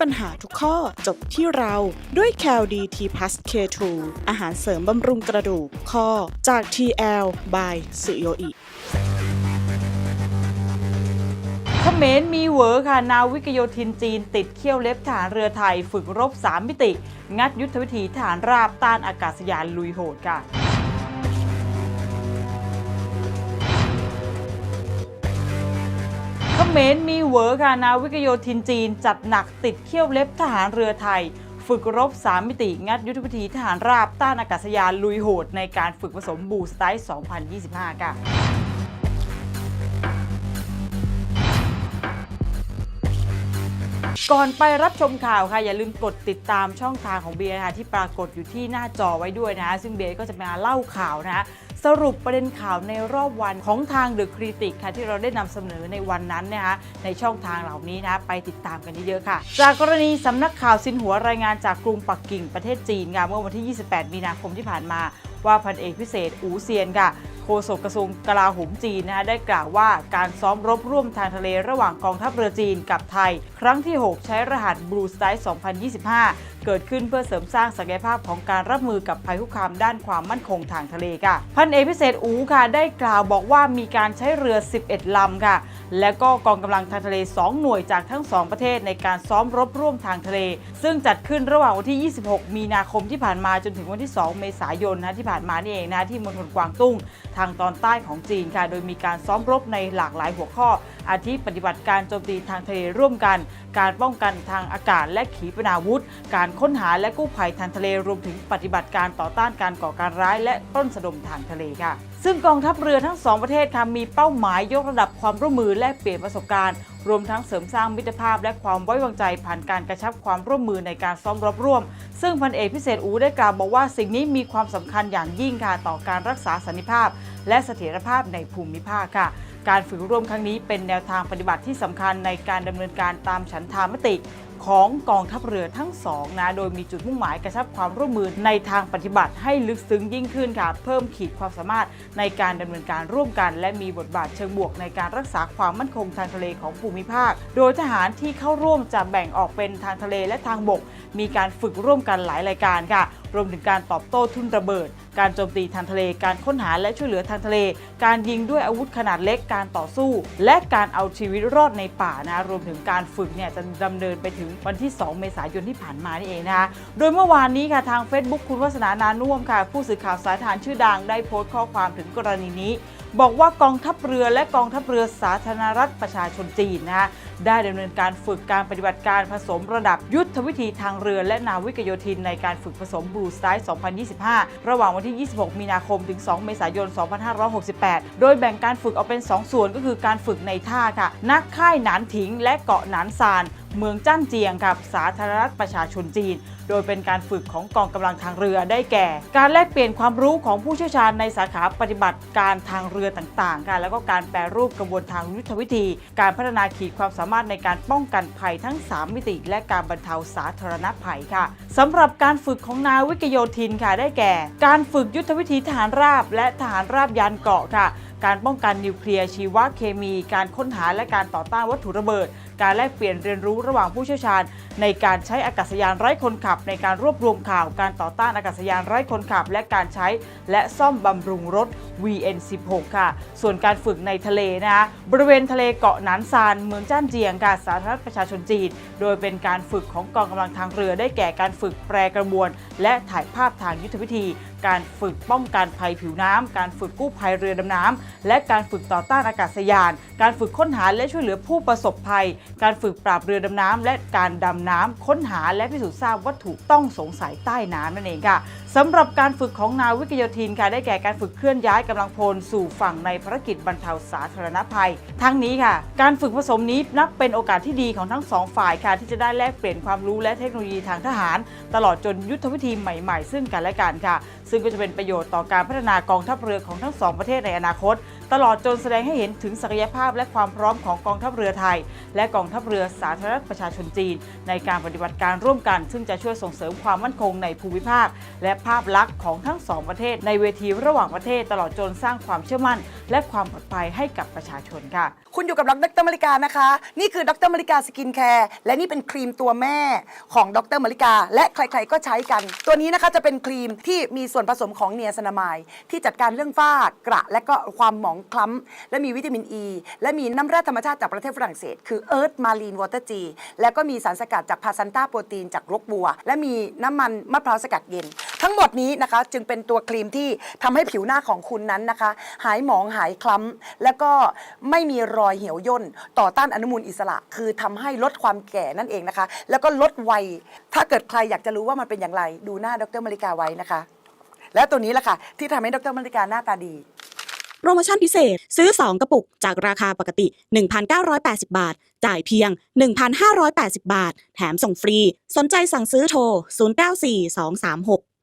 ปัญหาทุกข้อจบที่เราด้วย c a l d t p l u s K2 อาหารเสริมบำรุงกระดูกข้อจาก TL by สุโยอิเขมรมีเหวอค่ะนาวิกโยธินจีน ติดเขี้ยวเล็บฐานเรือไทย ฝึกรบ 3 มิติ งัดยุทธวิธีฐานราบต้านอากาศยานลุยโหดค่ะ มรมีเหวอค่ะนาวิกโยธินจีน จัดหนักติดเขี้ยวเล็บทหารเรือไทย ฝึกรบ 3 มิติ งัดยุทธวิธีทหารราบต้านอากาศยานลุยโหด ในการฝึกผสมบูสไตล์2025 ค่ะก่อนไปรับชมข่าวค่ะ อย่าลืมกดติดตามช่องทางของเบียร์นะคะที่ปรากฏอยู่ที่หน้าจอไว้ด้วยนะ ซึ่งเบียร์ก็จะมาเล่าข่าวนะ สรุปประเด็นข่าวในรอบวันของทางเดอะคริติกค่ะที่เราได้นำเสนอในวันนั้นนะคะในช่องทางเหล่านี้นะไปติดตามกันเยอะๆค่ะ จากกรณีสำนักข่าวซินหัวรายงานจากกรุงปักกิ่งประเทศจีนค่ะเมื่อวันที่ 28 มีนาคมที่ผ่านมาว่าพันเอกพิเศษอูเซียนค่ะโฆษกกระทรวงกลาโหมจีนนะคะได้กล่าวว่าการซ้อมรบร่วมทางทะเลระหว่างกองทัพเรือจีนกับไทย ครั้งที่ 6 ใช้รหัส Blue Sky 2025 เกิดขึ้นเพื่อเสริมสร้างศักยภาพของการรับมือกับภัยคุกคามด้านความมั่นคงทางทะเลค่ะ พันเอกพิเศษอูค่ะได้กล่าวบอกว่ามีการใช้เรือ 11ลำค่ะ และก็กองกำลังทางทะเล 2 หน่วยจากทั้ง 2 ประเทศในการซ้อมรบร่วมทางทะเล ซึ่งจัดขึ้นระหว่างวันที่ 26 มีนาคมที่ผ่านมาจนถึงวันที่ 2 เมษายนนะที่ผ่านมานี่เองนะที่มณฑลกวางตุ้ง ทางตอนใต้ของจีนค่ะ โดยมีการซ้อมรบในหลากหลายหัวข้อ อาทิปฏิบัติการโจมตีทางทะเลร่วมกัน การป้องกันทางอากาศและขีปนาวุธ การค้นหาและกู้ภัยทางทะเลรวมถึงปฏิบัติการต่อต้านการก่อการร้ายและปล้นสะดมทางทะเลค่ะซึ่งกองทัพเรือทั้งสองประเทศค่ะมีเป้าหมายยกระดับความร่วมมือแลกเปลี่ยนประสบการณ์ รวมทั้งเสริมสร้างมิตรภาพและความไว้วางใจผ่านการกระชับความร่วมมือในการซ้อมรบร่วม ซึ่งพันเอกพิเศษอูได้กล่าวบอกว่าสิ่งนี้มีความสำคัญอย่างยิ่งค่ะต่อการรักษาสันติภาพ และเสถียรภาพในภูมิภาคค่ะการฝึกร่วมครั้งนี้เป็นแนวทางปฏิบัติที่สำคัญในการดำเนินการตามฉันทามติ ของกองทัพเรือทั้งสองนะ โดยมีจุดมุ่งหมายกระชับความร่วมมือในทางปฏิบัติให้ลึกซึ้งยิ่งขึ้นค่ะ เพิ่มขีดความสามารถในการดำเนินการร่วมกัน และมีบทบาทเชิงบวกในการรักษาความมั่นคงทางทะเลของภูมิภาค โดยทหารที่เข้าร่วมจะแบ่งออกเป็นทางทะเลและทางบก มีการฝึกร่วมกันหลายรายการค่ะ รวมถึงการตอบโต้ทุ่นระเบิด การโจมตีทางทะเล การค้นหาและช่วยเหลือทางทะเล การยิงด้วยอาวุธขนาดเล็ก การต่อสู้ และการเอาชีวิตรอดในป่านะรวมถึงการฝึกเนี่ยจะดำเนินไปถึงวันที่ 2 เมษายนที่ผ่านมานี่เองนะคะโดยเมื่อวานนี้ค่ะทาง Facebook คุณวัฒนานานุ่มค่ะ ผู้สื่อข่าวสายทารชื่อดังได้โพสต์ข้อความถึงกรณีนี้ บอกว่ากองทัพเรือและกองทัพเรือสาธารณรัฐประชาชนจีนนะคะได้ดำเนินการฝึกการปฏิบัติการผสมระดับยุทธวิธีทางเรือและนาวิกโยธินในการฝึกผสมบลูสไตล์2025 ระหว่างวันที่ 26 มีนาคม ถึง 2 เมษายน 2568 โดยแบ่งการฝึกออกเป็น 2 ส่วนก็คือการฝึกในท่าค่ะ นักค่ายหนานถิง และเกาะหนานซาน เมืองจ้านเจียงกับสาธารณรัฐประชาชนจีนโดยเป็นการฝึกของกองกำลังทางเรือได้แก่ การแลกเปลี่ยนความรู้ของผู้เชี่ยวชาญในสาขาปฏิบัติการทางเรือต่างๆค่ะแล้วก็การแปรรูปกระบวนทางยุทธวิธี การพัฒนาขีดความสามารถในการป้องกันภัยทั้ง 3 มิติ และการบรรเทาสาธารณภัยค่ะสำหรับการฝึกของนาวิกโยธินค่ะได้แก่ การฝึกยุทธวิธีทหารราบและทหารราบยานเกาะค่ะ การป้องกันนิวเคลียร์ชีวเคมี การค้นหาและการต่อต้านวัตถุระเบิด การแลกเปลี่ยนเรียนรู้ระหว่างผู้เชี่ยวชาญ ในการใช้อากาศยานไร้คนขับ ในการรวบรวมข่าวการต่อต้านอากาศยานไร้คนขับ และการใช้และซ่อมบำรุงรถ VN16 ค่ะ ส่วนการฝึกในทะเลนะคะบริเวณทะเลเกาะหนานซานเมืองจ้านเจียงค่ะสาธารณประชาชนจีน โดยเป็นการฝึกของกองกำลังทางเรือได้แก่การฝึกแปรกระบวน และถ่ายภาพทางยุทธวิธี การฝึกป้องกันภัยผิวน้ำการฝึกกู้ภัยเรือดำน้ำและการฝึกต่อต้านอากาศยานการฝึกค้นหาและช่วยเหลือผู้ประสบภัย การฝึกปราบเรือดำน้ำและการดำน้ำค้นหาและพิสูจน์ทราบวัตถุต้องสงสัยใต้น้ำนั่นเองค่ะสำหรับการฝึกของนาวิกโยธินค่ะได้แก่การฝึกเคลื่อนย้ายกำลังพลสู่ฝั่งในภารกิจบรรเทาสาธารณภัย ทั้งนี้ค่ะ การฝึกผสมนี้นับเป็นโอกาสที่ดีของทั้งสองฝ่ายค่ะที่จะได้แลกเปลี่ยนความรู้และเทคโนโลยีทางทหาร ตลอดจนยุทธวิธีใหม่ ๆ ซึ่งกันและกันค่ะ ซึ่งก็จะเป็นประโยชน์ต่อการพัฒนากองทัพเรือของทั้งสองประเทศในอนาคต ตลอดจนแสดงให้เห็นถึงศักยภาพและความพร้อมของกองทัพเรือไทย และกองทัพเรือสาธารณรัฐประชาชนจีน ในการปฏิบัติการร่วมกัน ซึ่งจะช่วยส่งเสริมความมั่นคงในภูมิภาค และภาพลักษณ์ของทั้งสองประเทศในเวทีระหว่างประเทศ ตลอดจนสร้างความเชื่อมั่น และความปลอดภัยให้กับประชาชนค่ะ คุณอยู่กับดรมาริกานะคะ นี่คือดรมาริกาสกินแคร์และนี่เป็นครีมตัวแม่ของดรมาริกา และใครๆก็ใช้กัน ตัวนี้นะคะจะเป็นครีมที่มีส่วนผสมของเนียสนามายที่จัดการเรื่องฝ้ากระและก็ความหมองคล้ำและมีวิตามินอ e, ีและมีน้ำแร่ธรรมชาติจากประเทศฝรั่งเศส คือเอิร์ธมารีนวอเตอร์จีแล้วก็มีสารสกัดจากพาซันต้าโปรตีนจากรกบัว และมีน้ำมันมะพร้าวสกัดเย็น ทั้งหมดนี้นะคะจึงเป็นตัวครีมที่ทำให้ผิวหน้าของคุณนั้นนะคะ หายหมองหายคล้ำแล้วก็ไม่มีรอยเหี่ยวย่นต่อต้านอนุมูลอิสระ คือทำให้ลดความแก่นั่นเองนะคะ แล้วก็ลดวัยถ้าเกิดใครอยากจะรู้ว่ามันเป็นอย่างไร ดูหน้าดรมาริกาไว้นะคะ และตัวนี้แหละค่ะที่ทำให้ดรมาริกาหน้าตาดี โปรโมชั่นพิเศษ ซื้อ 2 กระปุกจากราคาปกติ 1,980 บาท จ่ายเพียง 1,580 บาท แถมส่งฟรี สนใจสั่งซื้อโทร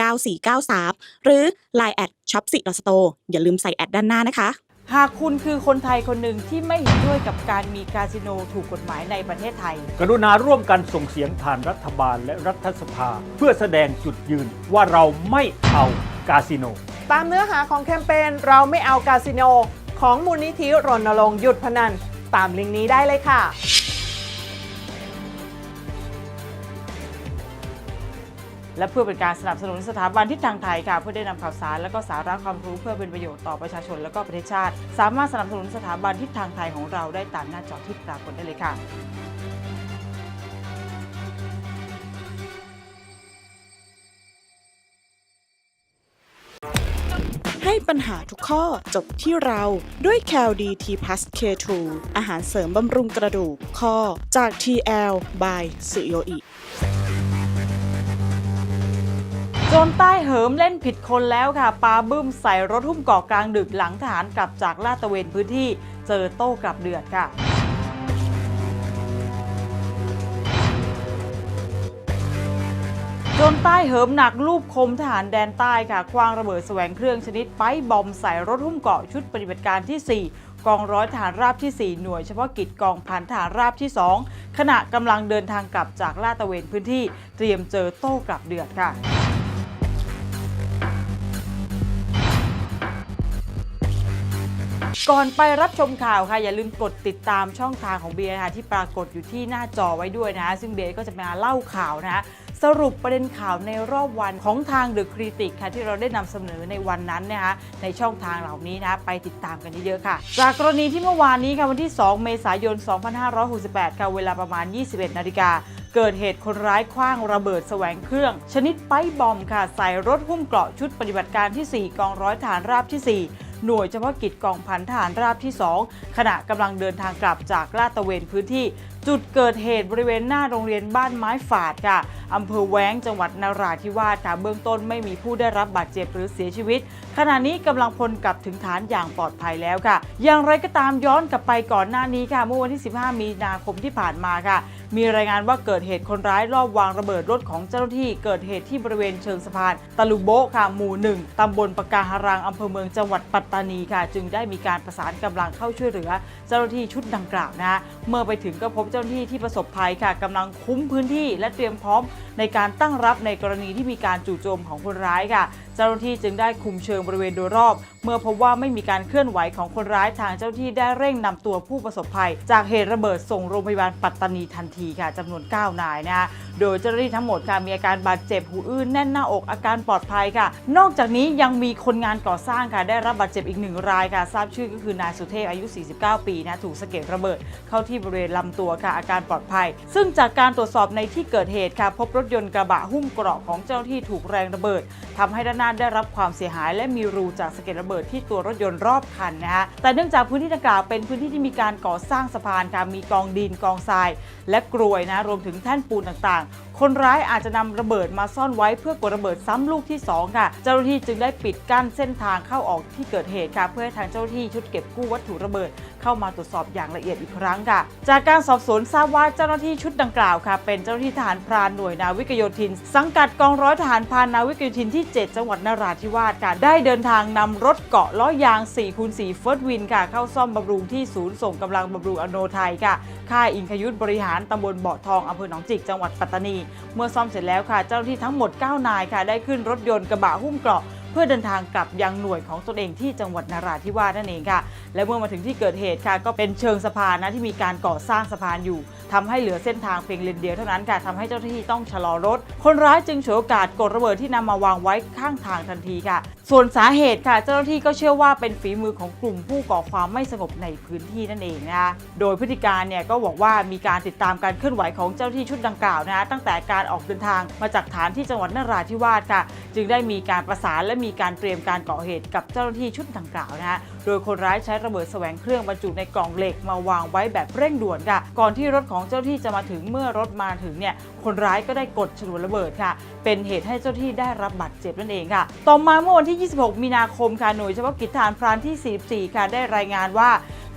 0942369493 หรือ Line แอดช็อปสิดอสโตอย่าลืมใส่แอดด้านหน้านะคะหากคุณคือคนไทยคนหนึ่งที่ไม่เห็นด้วยกับการมีคาสิโนถูกกฎหมายในประเทศไทย กรุณาร่วมกันส่งเสียงผ่านรัฐบาลและรัฐสภา เพื่อแสดงจุดยืนว่าเราไม่เอากาสิโน ตามเนื้อหาของแคมเปญเราไม่เอากาสิโน ของมูลนิธิรณรงค์หยุดพนัน ตามลิงก์นี้ได้เลยค่ะ และเพื่อเป็นการสนับสนุนสถาบันทิศทางไทยค่ะ เพื่อได้นำข่าวสารและก็สาระความรู้เพื่อเป็นประโยชน์ต่อประชาชนและก็ประเทศชาติ สามารถสนับสนุนสถาบันทิศทางไทยของเราได้ตามหน้าจอที่ปรากฏได้เลยค่ะ ปัญหาทุกข้อจบที่เราด้วย c a l d t p l u s K2 อาหารเสริมบำรุงกระดูกข้อจาก TL by สุโยอิจนใต้เหิมเล่นผิดคนแล้วค่ะปาบึ้มใส่รถหุ้มเกาะกลางดึกหลังทหารกลับจากลาดตะเวนพื้นที่ เจอโต้กลับเดือดค่ะ จรใต้เหิมหนักลูบคมทหารแดนใต้ค่ะคว้างระเบิดแสวงเครื่องชนิดไปบอมใส่รถหุ้มเกาะชุดปฏิบัติการที่ 4 กองร้อยทหารราบที่ 4 หน่วยเฉพาะกิจกองพันทหารราบที่ 2 ขณะกำลังเดินทางกลับจากลาดตระเวนพื้นที่เตรียมเจอโต้กลับเดือดค่ะก่อนไปรับชมข่าวค่ะ อย่าลืมกดติดตามช่องทางของเบียร์ค่ะที่ปรากฏอยู่ที่หน้าจอไว้ด้วยนะ ซึ่งเบียร์ก็จะมาเล่าข่าวนะคะ สรุปประเด็นข่าวในรอบวันของทางเดอะคริติกค่ะที่เราได้นำเสนอในวันนั้นนะคะในช่องทางเหล่านี้นะไปติดตามกันเยอะๆค่ะ จากกรณีที่เมื่อวานนี้ค่ะวันที่ 2 เมษายน 2568 ค่ะเวลาประมาณ 21 นาฬิกาเกิดเหตุคนร้ายคว้างระเบิดแสวงเครื่อง ชนิดไปบอมค่ะ ใส่รถหุ้มเกราะชุดปฏิบัติการที่ 4 กองร้อยฐานราบที่ 4หน่วยเฉพาะกิจกองพันทหารราบที่ 2 ขณะกำลังเดินทางกลับจากลาดตระเวนพื้นที่ จุดเกิดเหตุบริเวณหน้าโรงเรียนบ้านไม้ฝาดค่ะอำเภอแว้งจังหวัดนราธิวาสค่ะเบื้องต้นไม่มีผู้ได้รับบาดเจ็บหรือเสียชีวิต ขณะนี้กำลังพลกลับถึงฐานอย่างปลอดภัยแล้วค่ะ อย่างไรก็ตามย้อนกลับไปก่อนหน้านี้ค่ะเมื่อวันที่ 15 มีนาคมที่ผ่านมาค่ะ มีรายงานว่าเกิดเหตุคนร้ายรอบวางระเบิดรถของเจ้าหน้าที่ เกิดเหตุที่บริเวณเชิงสะพานตะลุโบค่ะหมู่หนึ่งตำบลปะการังอำเภอเมืองจังหวัดปัตตานีค่ะ จึงได้มีการประสานกำลังเข้าช่วยเหลือ เจ้าหน้าที่ชุดดังกล่าวนะเมื่อไปถึงก็พบเจ้าหน้าที่ที่ประสบภัยค่ะกำลังคุ้มพื้นที่และเตรียมพร้อมในการตั้งรับในกรณีที่มีการจู่โจมของคนร้ายค่ะ เจ้าหน้าที่จึงได้คุมเชิงบริเวณโดยรอบ เมื่อพบว่าไม่มีการเคลื่อนไหวของคนร้ายทางเจ้าหน้าที่ได้เร่งนำตัวผู้ประสบภัย จากเหตุระเบิดส่งโรงพยาบาลปัตตานีทันทีค่ะจำนวน 9 นายนะฮะโดยเจ้าหน้าที่ทั้งหมดค่ะมีอาการบาดเจ็บหูอื้นแน่นหน้าอกอาการปลอดภัยค่ะ นอกจากนี้ยังมีคนงานก่อสร้างค่ะได้รับบาดเจ็บอีกหนึ่งรายค่ะทราบชื่อก็คือนายสุเทพอายุ 49 ปีนะถูกสะเก็ดระเบิดเข้าที่บริเวณลำตัวค่ะอาการปลอดภัย ซึ่งจากการตรวจสอบในที่เกิดเหตุค่ะ พบรถยนต์กระบะหุ้มเกราะของเจ้าที่ถูกแรงระเบิดทำให้ด้านหน้าได้รับความเสียหาย และมีรูจากสะเก็ดระเบิดที่ตัวรถยนต์รอบคันนะฮะแต่เนื่องจากพื้นที่ดังกล่าวเป็นพื้นที่ที่มีการก่อสร้างสะพานค่ะมีกองดินกองทราย และกรวยนะรวมถึงแท่นปูนต่างๆ คนร้ายอาจจะนำระเบิดมาซ่อนไว้เพื่อกดระเบิดซ้ำลูกที่ 2 ค่ะ เจ้าหน้าที่จึงได้ปิดกั้นเส้นทางเข้าออกที่เกิดเหตุค่ะ เพื่อให้ทางเจ้าหน้าที่ชุดเก็บกู้วัตถุระเบิดเข้ามาตรวจสอบอย่างละเอียดอีกครั้งค่ะ จากการสอบสวนทราบว่าเจ้าหน้าที่ชุดดังกล่าวค่ะ เป็นเจ้าหน้าที่ทหารพรานหน่วยนาวิกโยธิน สังกัดกองร้อยทหารพรานนาวิกโยธินที่ 7 จังหวัดนราธิวาสค่ะได้เดินทางนำรถเกาะล้อยาง4คูณ4เฟิร์สวินค่ะเข้าซ่อมบำรุงที่ศูนย์ส่งกำลังบำรุงอโนไทยค่ะค่ายอิงคยุทธบริหารตำบลเบาะทองอำเภอหนองจิกจังหวัดปัตตานีเมื่อซ่อมเสร็จแล้วค่ะ เจ้าหน้าที่ทั้งหมด 9 นายค่ะ ได้ขึ้นรถยนต์กระบะหุ้มเกราะ เพื่อเดินทางกลับยังหน่วยของตนเองที่จังหวัดนราธิวาสนั่นเองค่ะ และเมื่อมาถึงที่เกิดเหตุค่ะ ก็เป็นเชิงสะพานนะที่มีการก่อสร้างสะพานอยู่ทำให้เหลือเส้นทางเพียงเลนเดียวเท่านั้นค่ะทำให้เจ้าหน้าที่ต้องชะลอรถ คนร้ายจึงฉวยโอกาสกดระเบิดที่นำมาวางไว้ข้างทางทันทีค่ะ ส่วนสาเหตุค่ะ เจ้าหน้าที่ก็เชื่อว่าเป็นฝีมือของกลุ่มผู้ก่อความไม่สงบในพื้นที่นั่นเองนะคะโดยพฤติการเนี่ยก็บอกว่ามีการติดตามการเคลื่อนไหวของเจ้าหน้าที่ชุดดังกล่าวนะคะตั้งแต่การออกเดินทางมาจากฐานที่จังหวัดนราธิวาสค่ะ จึงได้มีการประสานและมีการเตรียมการก่อเหตุกับเจ้าหน้าที่ชุดดังกล่าวนะคะโดยคนร้ายใช้ระเบิดแสวงเครื่องบรรจุในกล่องเหล็กมาวางไว้แบบเร่งด่วนค่ะ ก่อนที่รถของเจ้าที่จะมาถึงเมื่อรถมาถึงเนี่ยคนร้ายก็ได้กดฉนวนระเบิดค่ะ เป็นเหตุให้เจ้าที่ได้รับบาดเจ็บนั่นเองค่ะ ต่อมาเมื่อวันที่ 26 มีนาคมค่ะหน่วยเฉพาะกิจฐานพรานที่ 44 ค่ะได้รายงานว่า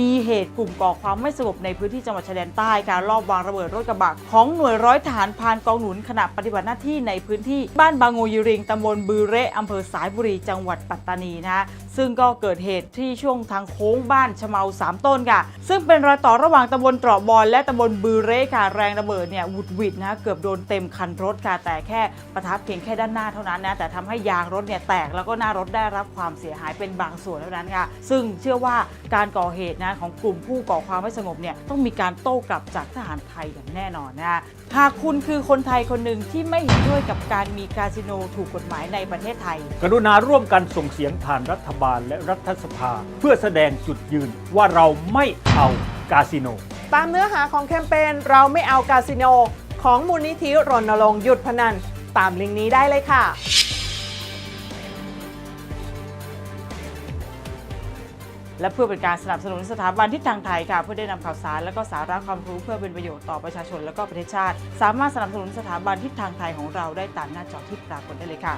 มีเหตุกลุ่มก่อความไม่สงบในพื้นที่จังหวัดชายแดนใต้ค่ะรอบวางระเบิดรถกระบะของหน่วยร้อยทหารพรานกองหนุนขณะปฏิบัติหน้าที่ในพื้นที่บ้านบางงูยริงตำบลบือเระอำเภอสายบุรีจังหวัดปัตตานีนะซึ่งก็เกิดเหตุที่ช่วงทางโค้งบ้านชะเมาสามต้นค่ะ ซึ่งเป็นรอยต่อระหว่างตำบลตรอบอลและตำบลบือเระค่ะ แรงระเบิดเนี่ยวุดวิดนะเกือบโดนเต็มคันรถค่ะ แต่แค่ประทับเพียงแค่ด้านหน้าเท่านั้นนะแต่ทำให้ยางรถเนี่ยแตกแล้วก็หน้ารถได้รับความเสียหายเป็นบางส่วนเท่านั้นค่ะ ซึ่งเชื่อว่าการก่อเหตุนะของกลุ่มผู้ก่อความไม่สงบเนี่ยต้องมีการโต้กลับจากทหารไทยอย่างแน่นอนนะคะหากคุณคือคนไทยคนหนึ่งที่ไม่เห็นด้วยกับการมีคาสิโนถูกกฎหมายในประเทศไทย กรุณาร่วมกันส่งเสียงผ่านรัฐบาลและรัฐสภาเพื่อแสดงจุดยืนว่าเราไม่เอากาสิโน ตามเนื้อหาของแคมเปญเราไม่เอาคาสิโน ของมูลนิธิรณรงค์หยุดพนัน ตามลิงก์นี้ได้เลยค่ะ และเพื่อเป็นการสนับสนุนสถาบันทิศทางไทยค่ะ เพื่อได้นำข่าวสาร และก็สาระความรู้เพื่อเป็นประโยชน์ต่อประชาชนและก็ประเทศชาติ สามารถสนับสนุนสถาบันทิศทางไทยของเราได้ตามหน้าจอที่ปรากฏได้เลยค่ะ